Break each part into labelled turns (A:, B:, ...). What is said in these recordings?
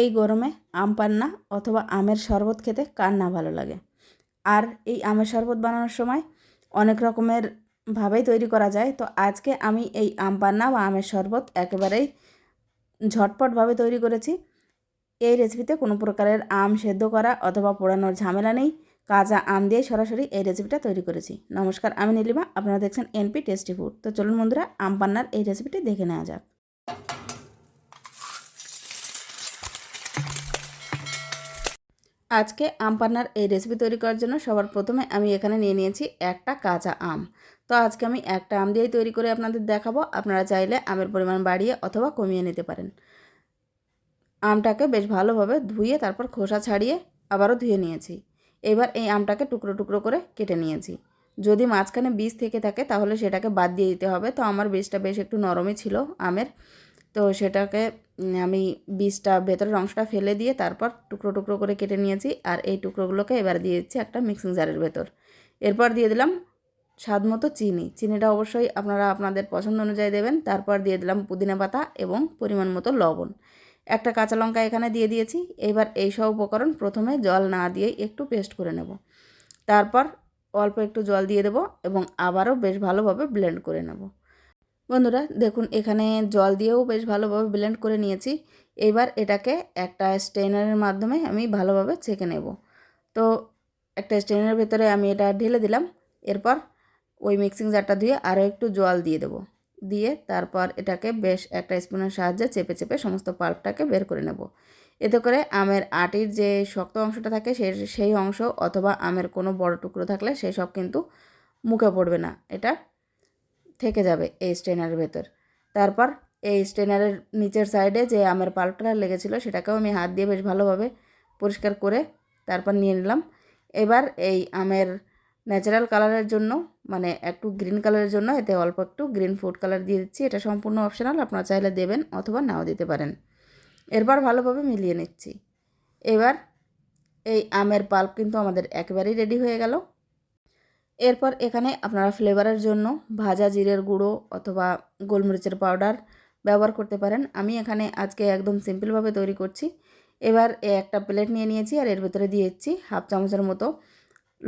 A: এই গরমে আম পান্না অথবা আমের শরবত খেতে কার না ভালো লাগে আর এই আমের শরবত বানানোর সময় অনেক রকমের ভাবেই তৈরি করা যায় তো আজকে আমি এই আম পান্না বা আমের শরবত একেবারেই ঝটপটভাবে তৈরি করেছি এই রেসিপিতে কোনো প্রকারের আম সেদ্ধ করা অথবা পোড়ানোর ঝামেলা নেই কাঁচা আম দিয়ে সরাসরি এই রেসিপিটা তৈরি করেছি নমস্কার আমি নীলিমা আপনারা দেখছেন এনপি টেস্টি ফুড তো চলুন বন্ধুরা আম পান্নার এই রেসিপিটি দেখে নেওয়া যাক আজকে আম পান্নার এই রেসিপি তৈরি করার জন্য সবার প্রথমে আমি এখানে নিয়ে নিয়েছি একটা কাঁচা আম তো আজকে আমি একটা আম দিয়েই তৈরি করে আপনাদের দেখাবো আপনারা চাইলে আমের পরিমাণ বাড়িয়ে অথবা কমিয়ে নিতে পারেন আমটাকে বেশ ভালোভাবে ধুয়ে তারপর খোসা ছাড়িয়ে আবারও ধুয়ে নিয়েছি এবার এই আমটাকে টুকরো টুকরো করে কেটে নিয়েছি যদি মাঝখানে বীজ থেকে থাকে তাহলে সেটাকে বাদ দিয়ে দিতে হবে তো আমার বীজটা বেশ একটু নরমই ছিল আমের তো সেটাকে আমি বীজটা ভেতরের অংশটা ফেলে দিয়ে তারপর টুকরো টুকরো করে কেটে নিয়েছি আর এই টুকরোগুলোকে এবার দিয়ে দিচ্ছি একটা মিক্সিং জারের ভেতর এরপর দিয়ে দিলাম স্বাদ মতো চিনি চিনিটা অবশ্যই আপনারা আপনাদের পছন্দ অনুযায়ী দেবেন তারপর দিয়ে দিলাম পুদিনা পাতা এবং পরিমাণ মতো লবণ একটা কাঁচা লঙ্কা এখানে দিয়ে দিয়েছি এবার এই সব উপকরণ প্রথমে জল না দিয়ে একটু পেস্ট করে নেব তারপর অল্প একটু জল দিয়ে দেবো এবং আবারও বেশ ভালোভাবে ব্লেন্ড করে নেবো বন্ধুরা দেখুন এখানে জল দিয়েও বেশ ভালোভাবে ব্লেন্ড করে নিয়েছি এবার এটাকে একটা স্ট্রেনারের মাধ্যমে আমি ভালোভাবে ছেঁকে নেব তো একটা স্ট্রেনারের ভেতরে আমি এটা ঢেলে দিলাম এরপর ওই মিক্সিং জারটা ধুয়ে আরও একটু জল দিয়ে দেবো দিয়ে তারপর এটাকে বেশ একটা স্পুনের সাহায্যে চেপে চেপে সমস্ত পাল্পটাকে বের করে নেব এতে করে আমের আটির যে শক্ত অংশটা থাকে সে সেই অংশ অথবা আমের কোনো বড় টুকরো থাকলে সেই সব কিন্তু মুখে পড়বে না এটা থেকে যাবে এই স্ট্রেনারের ভেতর তারপর এই স্ট্রেনারের নিচের সাইডে যে আমের পাল্পটা লেগেছিলো সেটাকেও আমি হাত দিয়ে বেশ ভালোভাবে পরিষ্কার করে তারপর নিয়ে নিলাম এবার এই আমের ন্যাচারাল কালারের জন্য মানে একটু গ্রিন কালারের জন্য এতে অল্প একটু গ্রিন ফুড কালার দিয়ে দিচ্ছি এটা সম্পূর্ণ অপশনাল আপনারা চাইলে দেবেন অথবা নাও দিতে পারেন এরপর ভালোভাবে মিলিয়ে নিচ্ছি এবার এই আমের পাল্প কিন্তু আমাদের একবারেই রেডি হয়ে গেল এরপর এখানে আপনারা ফ্লেভারের জন্য ভাজা জিরের গুঁড়ো অথবা গোলমরিচের পাউডার ব্যবহার করতে পারেন আমি এখানে আজকে একদম সিম্পলভাবে তৈরি করছি এবার একটা প্লেট নিয়ে নিয়েছি আর এর ভেতরে দিয়েছি হাফ চামচের মতো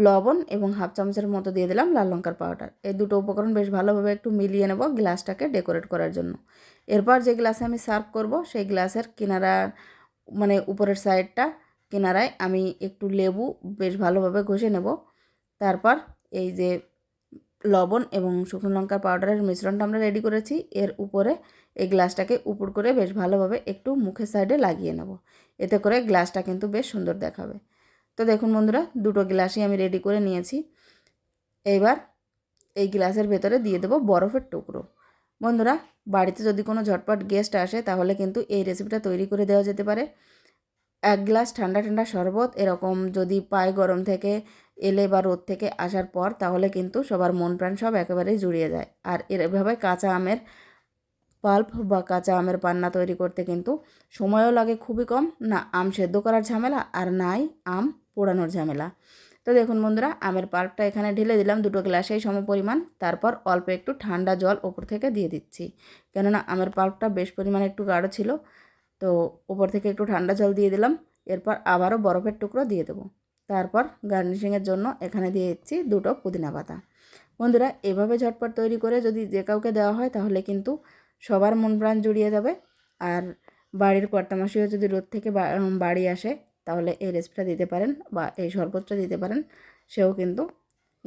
A: লবণ এবং হাফ চামচের মতো দিয়ে দিলাম লাল লঙ্কার পাউডার এই দুটো উপকরণ বেশ ভালোভাবে একটু মিলিয়ে নেব গ্লাসটাকে ডেকোরেট করার জন্য এরপর যে গ্লাসে আমি সার্ভ করব সেই গ্লাসের কিনারা মানে উপরের সাইডটা কিনারায় আমি একটু লেবু বেশ ভালোভাবে ঘষে নেব তারপর এই যে লবণ এবং শুকনো লঙ্কার পাউডারের মিশ্রণটা আমরা রেডি করেছি এর উপরে এই গ্লাসটাকে উপর করে বেশ ভালোভাবে একটু মুখের সাইডে লাগিয়ে নেব এতে করে গ্লাসটা কিন্তু বেশ সুন্দর দেখাবে তো দেখুন বন্ধুরা দুটো গ্লাসই আমি রেডি করে নিয়েছি এবার এই গ্লাসের ভেতরে দিয়ে দেবো বরফের টুকরো বন্ধুরা বাড়িতে যদি কোনো ঝটপট গেস্ট আসে তাহলে কিন্তু এই রেসিপিটা তৈরি করে দেওয়া যেতে পারে এক গ্লাস ঠান্ডা ঠান্ডা শরবত এরকম যদি পায় গরম থেকে এলে বা রোদ থেকে আসার পর তাহলে কিন্তু সবার মন প্রাণ সব একেবারেই জুড়িয়ে যায় আর এর এভাবে কাঁচা আমের পাল্প বা কাঁচা আমের পান্না তৈরি করতে কিন্তু সময়ও লাগে খুবই কম না আম সেদ্ধ করার ঝামেলা আর নাই আম পোড়ানোর ঝামেলা তো দেখুন বন্ধুরা আমের পাল্পটা এখানে ঢেলে দিলাম দুটো গ্লাসেই সমপরিমাণ তারপর অল্প একটু ঠান্ডা জল ওপর থেকে দিয়ে দিচ্ছি কেননা আমের পাল্পটা বেশ পরিমাণে একটু গাঢ় ছিল তো ওপর থেকে একটু ঠান্ডা জল দিয়ে দিলাম এরপর আবারও বরফের টুকরো দিয়ে দেবো তারপর গার্নিশিংয়ের জন্য এখানে দিয়ে দিচ্ছি দুটো পুদিনা পাতা বন্ধুরা এভাবে ঝটপট তৈরি করে যদি যে কাউকে দেওয়া হয় তাহলে কিন্তু সবার মন প্রাণ জুড়িয়ে যাবে আর বাড়ির কর্তামাসিও যদি রোদ থেকে বাড়ি আসে তাহলে এই রেসিপিটা দিতে পারেন বা এই শরবতটা দিতে পারেন সেও কিন্তু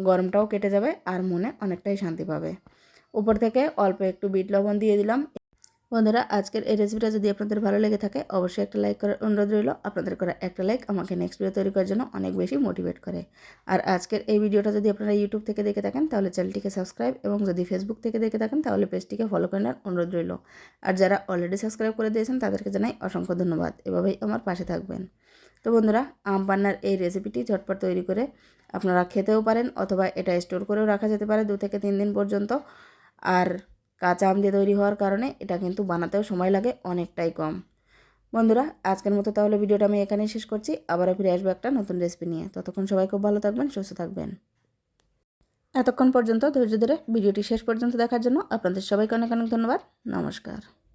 A: গরমটাও কেটে যাবে আর মনে অনেকটাই শান্তি পাবে উপর থেকে অল্প একটু বিট লবণ দিয়ে দিলাম বন্ধুরা আজকের এই রেসিপিটা যদি আপনাদের ভালো লেগে থাকে অবশ্যই একটা লাইক করার অনুরোধ রইল আপনাদের করা একটা লাইক আমাকে নেক্সট ভিডিও তৈরি করার জন্য অনেক বেশি মোটিভেট করে আর আজকের এই ভিডিওটা যদি আপনারা ইউটিউব থেকে দেখে থাকেন তাহলে চ্যানেলটিকে সাবস্ক্রাইব এবং যদি ফেসবুক থেকে দেখে থাকেন তাহলে পেজটিকে ফলো করে নেওয়ার অনুরোধ রইল আর যারা অলরেডি সাবস্ক্রাইব করে দিয়েছেন তাদেরকে জানাই অসংখ্য ধন্যবাদ এভাবেই আমার পাশে থাকবেন তো বন্ধুরা আম পান্নার এই রেসিপিটি ঝটপট তৈরি করে আপনারা খেতেও পারেন অথবা এটা স্টোর করেও রাখা যেতে পারে দু থেকে তিন দিন পর্যন্ত আর কাঁচা আম দিয়ে তৈরি হওয়ার কারণে এটা কিন্তু বানাতেও সময় লাগে অনেকটাই কম বন্ধুরা আজকের মতো তাহলে ভিডিওটা আমি এখানেই শেষ করছি আবারও ফিরে আসবো একটা নতুন রেসিপি নিয়ে ততক্ষণ সবাই খুব ভালো থাকবেন সুস্থ থাকবেন এতক্ষণ পর্যন্ত ধৈর্য ধরে ভিডিওটি শেষ পর্যন্ত দেখার জন্য আপনাদের সবাইকে অনেক অনেক ধন্যবাদ নমস্কার